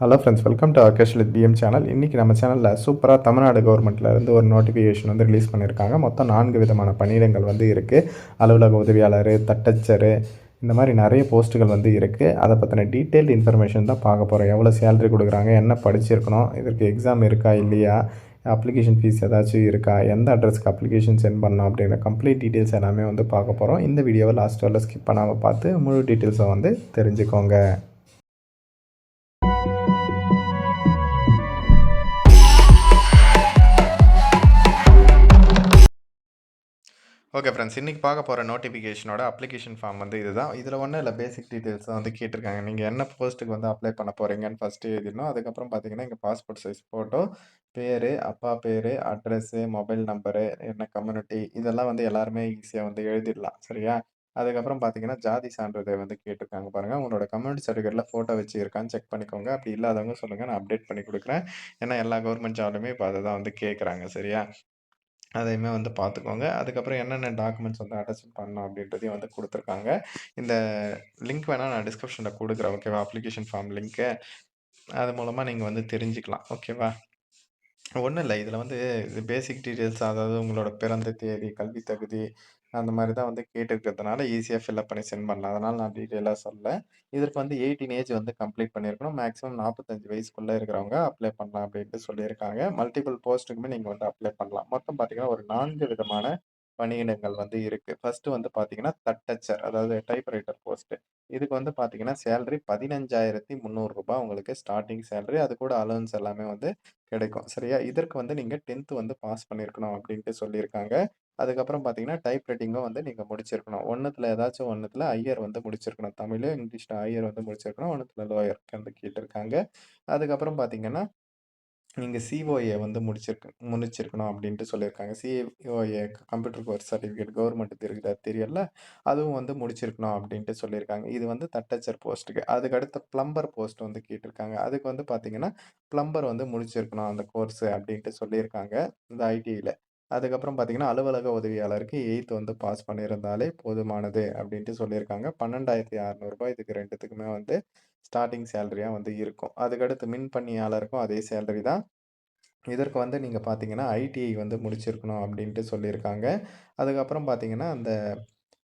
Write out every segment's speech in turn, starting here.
Hello friends welcome to Aakesh with PM channel இன்றைக்கி நம்ம சேனலில் சூப்பராக தமிழ்நாடு கவர்மெண்ட்ல இருந்து ஒரு நோட்டிஃபிகேஷன் வந்து ரிலீஸ் பண்ணியிருக்காங்க மொத்தம் நான்கு விதமான பணியிடங்கள் வந்து இருக்குது அலுவலக உதவியாளர் தட்டச்சர் இந்த மாதிரி நிறைய போஸ்ட்டுகள் வந்து இருக்குது அதை பற்றின டீட்டெயில்டு இன்ஃபர்மேஷன் தான் பார்க்க போகிறோம் எவ்வளோ சேலரி கொடுக்குறாங்க என்ன படிச்சிருக்கணும் இதற்கு எக்ஸாம் இருக்கா இல்லையா அப்ளிகேஷன் ஃபீஸ் ஏதாச்சும் இருக்கா எந்த அட்ரஸ்க்கு அப்ளிகேஷன் சென்ட் பண்ணணும் அப்படிங்கிற கம்ப்ளீட் டீட்டெயில்ஸ் எல்லாமே வந்து பார்க்க போகிறோம் இந்த வீடியோவை லாஸ்ட் வரல ஸ்கிப் பண்ணாமல் பார்த்து முழு டீட்டெயில்ஸை வந்து தெரிஞ்சுக்கோங்க. ஓகே ஃப்ரெண்ட்ஸ் இன்றைக்கி பார்க்க போகிற நோட்டிஃபிகேஷனோட அப்ளிகேஷன் ஃபார்ம் வந்து இதுதான். இதில் ஒன்றும் இல்லை. பேசிக் டீட்டெயில்ஸ் தான் வந்து கேட்டிருக்காங்க. நீங்கள் என்ன போஸ்ட்டுக்கு வந்து அப்ளை பண்ண போகிறீங்கன்னு ஃபஸ்ட்டு எழுதிடணும். அதுக்கப்புறம் பார்த்தீங்கன்னா எங்கள் பாஸ்போர்ட் சைஸ் ஃபோட்டோ பேர் அப்பா பேர் அட்ரஸ்ஸு மொபைல் நம்பரு என்ன கம்யூனிட்டி இதெல்லாம் வந்து எல்லாருமே ஈஸியாக வந்து எழுதிடலாம். சரியா? அதுக்கப்புறம் பார்த்தீங்கன்னா ஜாதி சான்றிதழ் வந்து கேட்டிருக்காங்க பாருங்கள் உங்களோட கம்யூனிட்டி சர்டிஃபிகேட்டில் ஃபோட்டோ வச்சு இருக்கான்னு செக் பண்ணிக்கோங்க. அப்படி இல்லாதவங்க சொல்லுங்கள் நான் அப்டேட் பண்ணி கொடுக்குறேன். ஏன்னா எல்லா கவர்மெண்ட் ஜாப்லையுமே இப்போ அதை தான் வந்து கேட்குறாங்க சரியா? அதையுமே வந்து பார்த்துக்கோங்க. அதுக்கப்புறம் என்னென்ன டாக்குமெண்ட்ஸ் வந்து அட்டாச் பண்ணணும் அப்படின்றதையும் வந்து கொடுத்துருக்காங்க. இந்த லிங்க் வேணால் நான் டிஸ்கிரிப்ஷனில் கொடுக்குறேன் ஓகேவா அப்ளிகேஷன் ஃபார்ம் லிங்க்கு அது மூலமாக நீங்கள் வந்து தெரிஞ்சுக்கலாம் ஓகேவா ஒன்றும் இல்லை. இதில் வந்து இது பேசிக் டீட்டெயில்ஸ் அதாவது உங்களோட பிறந்த தேதி கல்வி தகுதி அந்த மாதிரி தான் வந்து கேட்டிருக்கிறதுனால ஈஸியாக ஃபில்அப் பண்ணி சென்ட் பண்ணலாம். அதனால் நான் டீட்டெயிலாக சொல்ல இதற்கு வந்து எயிட்டீன் ஏஜ் வந்து கம்ப்ளீட் பண்ணியிருக்கணும். மேக்ஸிமம் நாற்பத்தஞ்சு வயசுக்குள்ளே இருக்கிறவங்க அப்ளை பண்ணலாம் அப்படின்ட்டு சொல்லியிருக்காங்க. மல்டிபிள் போஸ்ட்டுக்குமே நீங்கள் வந்து அப்ளை பண்ணலாம். மொத்தம் பார்த்தீங்கன்னா ஒரு நான்கு விதமான பணியிடங்கள் வந்து இருக்குது ஃபஸ்ட்டு வந்து பார்த்தீங்கன்னா தட்டச்சர் அதாவது டைப்ரைட்டர் போஸ்ட்டு இதுக்கு வந்து பார்த்தீங்கன்னா சேலரி பதினஞ்சாயிரத்தி முந்நூறுரூபா உங்களுக்கு ஸ்டார்டிங் சேலரி அது கூட அலவன்ஸ் எல்லாமே வந்து கிடைக்கும். சரியா? இதற்கு வந்து நீங்கள் டென்த்து வந்து பாஸ் பண்ணியிருக்கணும் அப்படின்ட்டு சொல்லியிருக்காங்க. அதுக்கப்புறம் பார்த்தீங்கன்னா டைப் ரைட்டிங்கும் வந்து நீங்கள் முடிச்சிருக்கணும். ஒன்றுத்தில் ஏதாச்சும் ஒன்றுத்தில் ஐயர் வந்து முடிச்சிருக்கணும். தமிழ் இங்கிலீஷில் ஐயர் வந்து முடிச்சிருக்கணும். ஒன்றுத்தில் லோயர் வந்து கேட்டிருக்காங்க. அதுக்கப்புறம் பார்த்தீங்கன்னா நீங்கள் சிஓஏ வந்து முடிச்சிருக்கு முடிச்சிருக்கணும் அப்படின்ட்டு சொல்லியிருக்காங்க. COA computer course certificate government தெரியுதா? தெரியல அதுவும் வந்து முடிச்சிருக்கணும் அப்படின்ட்டு சொல்லியிருக்காங்க. இது வந்து தட்டச்சர் போஸ்ட்டுக்கு. அதுக்கு அடுத்த ப்ளம்பர் போஸ்ட் வந்து கேட்டிருக்காங்க. அதுக்கு வந்து பார்த்தீங்கன்னா ப்ளம்பர் வந்து முடிச்சிருக்கணும் அந்த கோர்ஸு அப்படின்ட்டு சொல்லியிருக்காங்க. இந்த ஐடியில் அதுக்கப்புறம் பார்த்தீங்கன்னா அலுவலக உதவியாளருக்கு எயித் வந்து பாஸ் பண்ணியிருந்தாலே போதுமானது அப்படின்ட்டு சொல்லியிருக்காங்க. பன்னெண்டாயிரத்தி அறநூறுபா இதுக்கு ரெண்டுத்துக்குமே வந்து ஸ்டார்டிங் சேலரியாக வந்து இருக்கும். அதுக்கடுத்து மின் பணியாளருக்கும் அதே சேலரி தான். இதற்கு வந்து நீங்கள் பார்த்தீங்கன்னா ஐடிஐ வந்து முடிச்சிருக்கணும் அப்படின்ட்டு சொல்லியிருக்காங்க. அதுக்கப்புறம் பார்த்தீங்கன்னா அந்த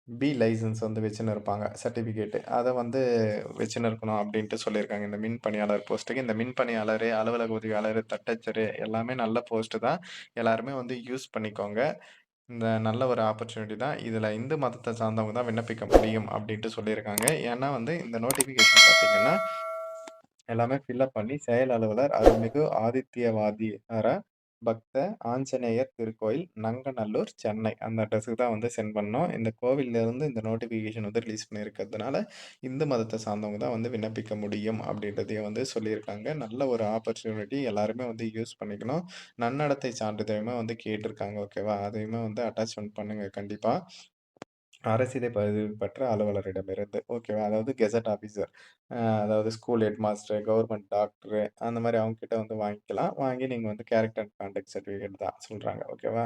பி லைசன்ஸ் வந்து வச்சுன்னு இருப்பாங்க சர்டிஃபிகேட்டு அதை வந்து வச்சுன்னு இருக்கணும் அப்படின்ட்டு சொல்லியிருக்காங்க. இந்த மின் பணியாளர் போஸ்ட்டுக்கு இந்த மின் பணியாளர் அலுவலக உதவியாளர் தட்டச்சர் எல்லாமே நல்ல போஸ்ட்டு தான். எல்லாருமே வந்து யூஸ் பண்ணிக்கோங்க. இந்த நல்ல ஒரு ஆப்பர்ச்சுனிட்டி தான். இதில் இந்து மதத்தை சார்ந்தவங்க தான் விண்ணப்பிக்க முடியும் அப்படின்ட்டு சொல்லியிருக்காங்க. ஏன்னா வந்து இந்த நோட்டிஃபிகேஷன் பார்த்தீங்கன்னா எல்லாமே ஃபில்அப் பண்ணி செயல் அலுவலர் அருள்மிகு ஆதித்யவாதி பக்த ஆஞ்சநேயர் திருக்கோயில் நங்கநல்லூர் சென்னை. அந்த அட்ரஸுக்கு தான் வந்து சென்ட் பண்ணோம். இந்த கோவிலேருந்து இந்த நோட்டிஃபிகேஷன் வந்து ரிலீஸ் பண்ணியிருக்கிறதுனால இந்து மதத்தை சார்ந்தவங்க தான் வந்து விண்ணப்பிக்க முடியும் அப்படின்றதையும் வந்து சொல்லியிருக்காங்க. நல்ல ஒரு ஆப்பர்ச்சுனிட்டி எல்லாருமே வந்து யூஸ் பண்ணிக்கணும். நன்னடத்தை சான்றிதழுமே வந்து கேட்டிருக்காங்க ஓகேவா அதையுமே வந்து அட்டாச்மெண்ட் பண்ணுங்கள் கண்டிப்பாக அரசிதை பதிவு பெற்ற அலுவலரிடமிருந்து ஓகேவா அதாவது கெசட் ஆஃபீஸர் அதாவது school head master government doctor அந்த மாதிரி அவங்கக்கிட்ட வந்து வாங்கிக்கலாம். வாங்கி நீங்கள் வந்து கேரக்டர் அண்ட் கான்டாக்ட் சர்டிஃபிகேட் தான் சொல்கிறாங்க ஓகேவா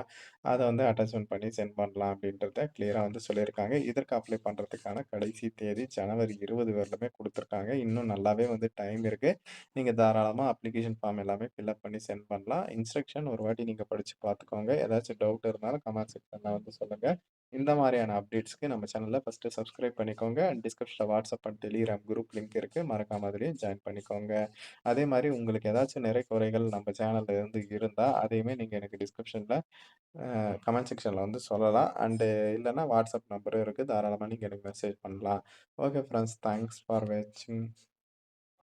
அதை வந்து அட்டாச்மெண்ட் பண்ணி சென்ட் பண்ணலாம் அப்படின்றத கிளியராக வந்து சொல்லியிருக்காங்க. இதற்கு அப்ளை பண்ணுறதுக்கான கடைசி தேதி ஜனவரி இருபது வரலுமே கொடுத்துருக்காங்க. இன்னும் நல்லாவே வந்து டைம் இருக்குது நீங்கள் தாராளமாக அப்ளிகேஷன் ஃபார்ம் எல்லாமே ஃபில்அப் பண்ணி சென்ட் பண்ணலாம். இன்ஸ்ட்ரக்ஷன் ஒரு வாட்டி நீங்கள் படித்து பார்த்துக்கோங்க. ஏதாச்சும் டவுட் இருந்தாலும் கமெண்ட் செக்ஷனில் வந்து சொல்லுங்கள் இந்த மாதிரியான அப்டேட்ஸ்க்கு நம்ம சேனலில் ஃபஸ்ட்டு சப்ஸ்கிரைப் பண்ணிக்கோங்க. அண்ட் டிஸ்கிரிப்ஷனில் WhatsApp and Telegram group link இருக்குது மறக்காம அதுலேயும் ஜாயின் பண்ணிக்கோங்க. அதே மாதிரி உங்களுக்கு ஏதாச்சும் நிறை குறைகள் நம்ம சேனலில் இருந்து இருந்தால் அதையுமே நீங்கள் எனக்கு டிஸ்கிரிப்ஷனில் கமெண்ட் செக்ஷனில் வந்து சொல்லலாம். அண்டு இல்லைன்னா வாட்ஸ்அப் நம்பரும் இருக்குது தாராளமாக நீங்கள் எனக்கு மெசேஜ் பண்ணலாம். Okay friends. தேங்க்ஸ் ஃபார் வாட்சிங்.